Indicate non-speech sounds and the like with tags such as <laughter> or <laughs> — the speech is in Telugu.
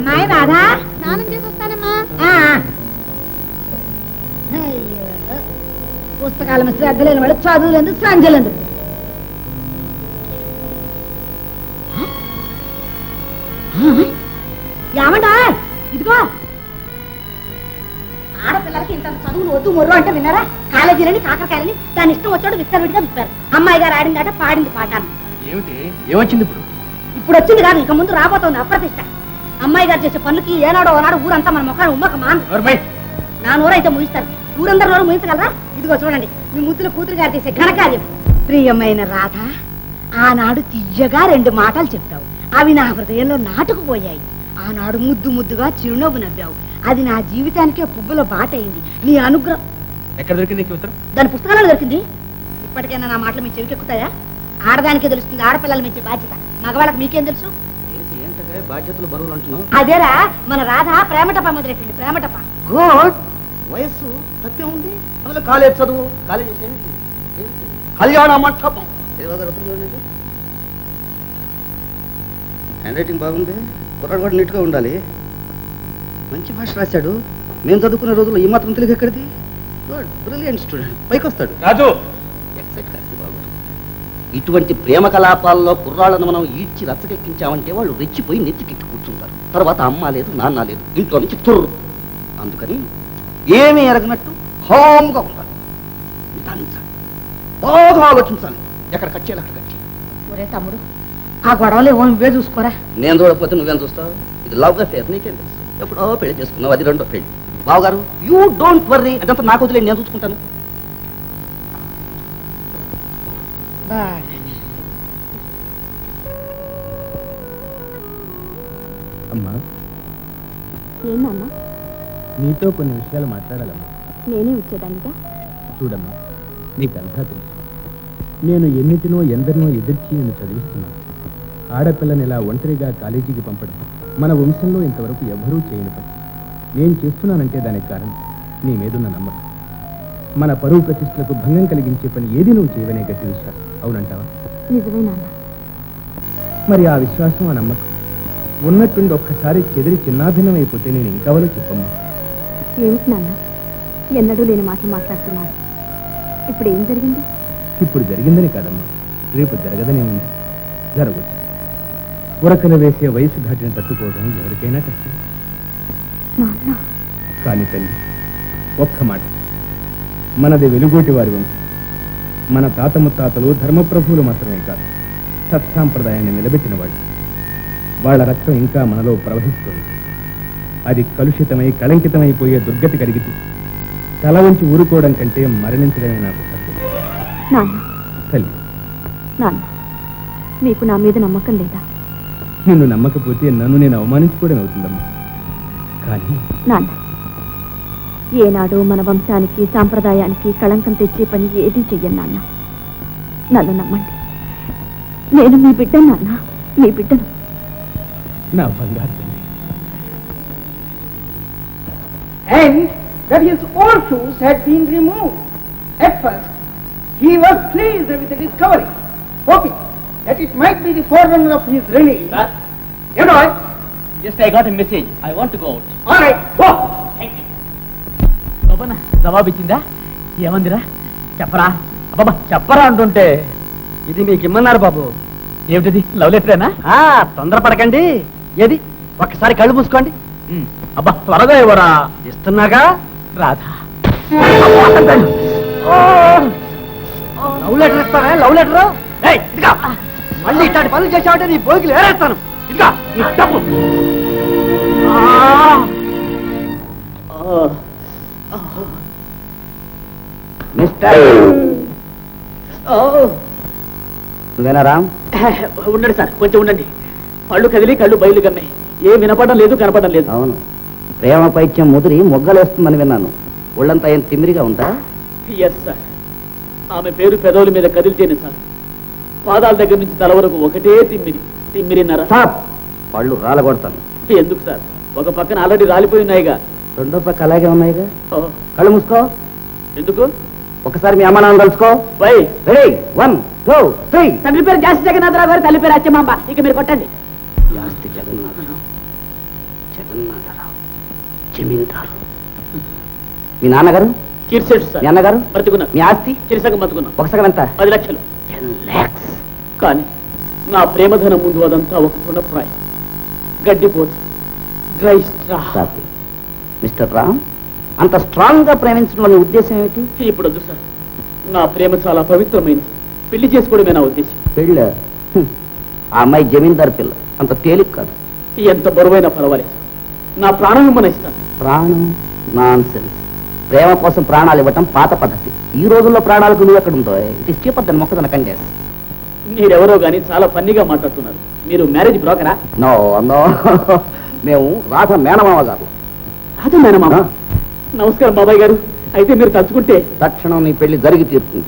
అమ్మాయి రాధా? స్నానం చేసి వస్తానమ్మా. ఆ. అయ్యో. పుస్తకాల మీద శ్రద్ధ లేని వాడు చదువులేదు సంజలేదు ఏమంటా ఇదిగో. ఆడపిల్లలకి ఇంత చదువులు వద్దు మొర్రు అంటే విన్నారా? కాలేజీలని కాకరకాయలని దాని ఇష్టం వచ్చాడు విస్తారు విడిగా విప్పారు. అమ్మాయి గారు ఆడిందట పాడింది పాటాను ఏమిటి? ఏమొచ్చింది ఇప్పుడు? ఇప్పుడు వచ్చింది కాదు ఇక ముందు రాబోతోంది అప్రతిష్ట. అమ్మాయి గారు చేసే పనులకి ఏనాడో ఓనాడు ఊరంతా మన ముఖాన్ని ఉమ్మక మాన్ నా నోరైతే ముగిస్తారు. ఊరందరూ నోరు ముగించగలరా? ఇదిగో చూడండి మీ ముద్దుల కూతురు గారు చేసే ఘనకార్యం. ప్రియమైన రాధ ఆనాడు తీయగా రెండు మాటలు చెప్పావు. అవి నా హృదయంలో నాటుకుపోయాయి. ఆనాడు ముద్దు ముద్దుగా చిరునవ్వు నవ్వావు. అది నా జీవితానికే పువ్వుల బాట అయింది. నీ అనుగ్రహం. ఎక్కడ దొరికింది దాని పుస్తకాలలో దొరికింది. ఇప్పటికైనా నా మాటలు మీ చెవికెక్కుతాయా ఆడదానికే తెలుస్తుంది ఆడపిల్లలు మెచ్చే బాధ్యత. మగవాళ్ళకి మీకేం తెలుసు? బాధ్యతలు బరువులు అంటున్నావు? అదేరా మన రాధ ప్రేమటప మొదలెట్టింది ప్రేమటప. గుడ్. వయస్సు తప్పే ఉంది. అందులో కాలేజ్ చదువు కాలేజ్ ఏమిటి? కళ్యాణ మంటపం. హ్యాండ్ రైటింగ్ బాగుంది. కుర్రాడు కూడా నీట్గా ఉండాలి. మంచి భాష రాశాడు. మేము చదువుకునే రోజుల్లో ఈ మాత్రం తెలుగు ఎక్కడిది? గుడ్. Brilliant student. పైకి వస్తాడు రాజు. ఇటువంటి ప్రేమ కలాపాల్లో కుర్రాళ్ళను మనం ఈడ్చి రచ్చకెక్కించామంటే వాళ్ళు రెచ్చిపోయి నెత్తికెక్కి కూర్చుంటారు. తర్వాత అమ్మ లేదు నాన్న లేదు ఇంట్లో నుంచి తుర్రు. అందుకని ఏమీ ఎరగనట్టు హామ్గా ఉండాలి నిదానించాలి బాగా ఆలోచించాలి. ఎక్కడ కట్ చేయాలి అక్కడ కట్ చేయాలి. ఒరే తమ్ముడు ఆ గొడవలు ఏమో నువ్వే చూసుకోరా? నేను చూడకపోతే నువ్వేం చూస్తావు? ఇది లవ్ అఫేర్ నీకేం తెలుసు? ఎప్పుడో పెళ్ళి చేసుకున్నావు అది రెండో పెళ్ళి. బావగారు యూ డోంట్ వర్రీ అదంతా నాకు వదిలే నేను చూసుకుంటాను. అమ్మా. ఏందన్నా నీతో కొన్ని విషయాలు మాట్లాడాలమ్మా. నేనే వచ్చేదానిగా చూడమ్మా నీకంతా తెలుసు. నేను ఎన్నిటినో ఎందరినో ఎదిర్చి నేను చదివిస్తున్నాను. ఆడపిల్లని ఇలా ఒంటరిగా కాలేజీకి పంపడం మన వంశంలో ఇంతవరకు ఎవరూ చేయని పని నేను చేస్తున్నానంటే దానికి కారణం నీ మీదున్న నమ్మకం. మన పరువు ప్రతిష్టలకు భంగం కలిగించే పని ఏది నువ్వు చేయవనే గట్టి విశ్వాసం అవునంటావా? నిజమే నాన్న. మరి ఆ విశ్వాసం ఆ నమ్మకం ఉన్నట్టుండి ఒక్కసారి చెదిరి చిన్నాభిన్నం అయిపోతే నేను ఇంకవలో చెప్పమ్మా. ఏమిటి నాన్న? ఎన్నడూ లేని మాటలు మాట్లాడుతున్నారు. ఇప్పుడు ఏం జరిగింది? ఇప్పుడు జరిగిందని కాదమ్మా. రేపు జరగదనే ఉంది. జరగచ్చు. ఉరకలు వేసే వయసు దాటిని తట్టుకోవడం ఎవరికైనా కష్టం. కానీ తల్లి ఒక్క మాట. మనది వెలుగోటి వారి వంశం మన తాత ముత్తాతలు ధర్మప్రభువులు మాత్రమే కాదు సత్సాంప్రదాయాన్ని నిలబెట్టిన వాళ్ళు. వాళ్ళ రక్తం ఇంకా మనలో ప్రవహిస్తుంది. అది కలుషితమై కళంకితమైపోయే దుర్గతి కలిగితే తల వంచి ఊరుకోవడం కంటే మరణించడమే నాకు తల్లి. మీకు నా మీద నమ్మకం లేదా? నిన్ను నమ్మకపోతే నన్ను నేను అవమానించుకోవడం అవుతుందమ్మా. కానీ నాన్న. ఏనాడు మన వంశానికి సాంప్రదాయానికి కళంకం తెచ్చే పని ఏదీ చెయ్యను నాన్న నన్ను నమ్మండి నేను మీ బిడ్డ నాన్న మీ బిడ్డను నా బంగారు తల్లి and that his old shoes had been removed. At first, he was pleased with the discovery, hoping that it might be the forerunner of his release. You know it? Just I got a message I want go out All right, go. Shobhana జవాబు ఇచ్చిందా? ఏమందిరా? చెప్పరా. అబ్బాబా చెప్పరా అంటుంటే. ఇది మీకు ఇమ్మన్నారు బాబు. ఏమిటిది? లవ్ లెటరేనా? ఆ, తొందరపడకండి. ఏది? ఒక్కసారి కళ్ళు మూసుకోండి. అబ్బా త్వరగా ఇవ్వరా. ఇస్తున్నాగా? రాధా. లవ్ లెటర్ ఇస్తారా లవ్ లెటర్? మళ్ళీ ఇట్లాంటి పనులు చేసావంటే నీ బోగిలు ఏరేస్తాను. నీ డబ్బు. మిస్టర్. నువ్వేనా రామ్? ఉండండి సార్ కొంచెం ఉండండి. పళ్ళు కదిలి కళ్ళు బయలు కమ్మాయి ఏ వినపడడం లేదు కనపడడం లేదు. అవును. ప్రేమ పైత్యం ముదిరి మొగ్గలేస్తుందని విన్నాను. ఒళ్ళంతా ఏం తిమ్మిరిగా ఉందా? ఎస్ సార్ ఆమె పేరు పెదవుల మీద కదిలితేనే సార్. పాదాల దగ్గర నుంచి తల వరకు ఒకటే తిమ్మిరి. తిమ్మిరిన్నర. పళ్ళు రాలగొడతాను. ఎందుకు సార్? ఒక పక్కన ఆల్రెడీ రాలిపోయి ఉన్నాయిగా. రెండో పక్క అలాగే ఉన్నాయిగా. ఓ, కళ్ళు మూసుకో. ఎందుకు? ఒకసారి మీ అమ్మ నాన్న తలుచుకో. Bye ready? One two three. తండ్రి పేరు జాస్తి జగన్నాథరావు గారు తల్లి పేరు అచ్చమాంబ. ఇక మీరు కొట్టండి. జాస్తి జగన్నాథరావు. జమీందారు. మీ నాన్నగారు? కిర్సెట్ మీ సార్ అన్నగారు? బ్రతికున్నారు మీ ఆస్తి? చిరసగం బతుకున్నాం ఒక సగం ఎంత? పది లక్షలు. టెన్ ల్యాక్స్ కానీ నా ప్రేమధనం ముందు అదంతా ఒక తృణప్రాయం. గడ్డిపోతు. డ్రై స్ట్రా మిస్టర్ రామ్ అంత స్ట్రాంగ్గా ప్రేమించడం ఉద్దేశం ఏమిటి? ఇప్పుడు వద్దు సార్. నా ప్రేమ చాలా పవిత్రమైంది పెళ్ళి చేసుకోవడమే నా ఉద్దేశం. పెళ్ళ. ఆ అమ్మాయి జమీందారు పిల్ల. అంత తేలిక కాదు. ఎంత బరువైనా పర్వాలేదు నా ప్రాణం ఇమ్మని ఇస్తాను ప్రాణం? నాన్ సెన్స్ ప్రేమ కోసం ప్రాణాలు ఇవ్వటం పాత పద్ధతి. ఈ రోజుల్లో ప్రాణాలకు నువ్వు ఎక్కడ ఉందో ఇట్ ఇస్ చీపర్ దన్ మొక్కదన కండేస్ మీరెవరో గానీ చాలా ఫన్నీగా మాట్లాడుతున్నారు. మీరు మ్యారేజ్ బ్రోకరా? నో నో <laughs> మేము రాధ మేనమామ గారు. అదే మేనమామ. నమస్కారం బాబాయ్ గారు. అయితే మీరు తలుచుకుంటే తక్షణం నీ పెళ్ళి జరిగి తీరుతుంది.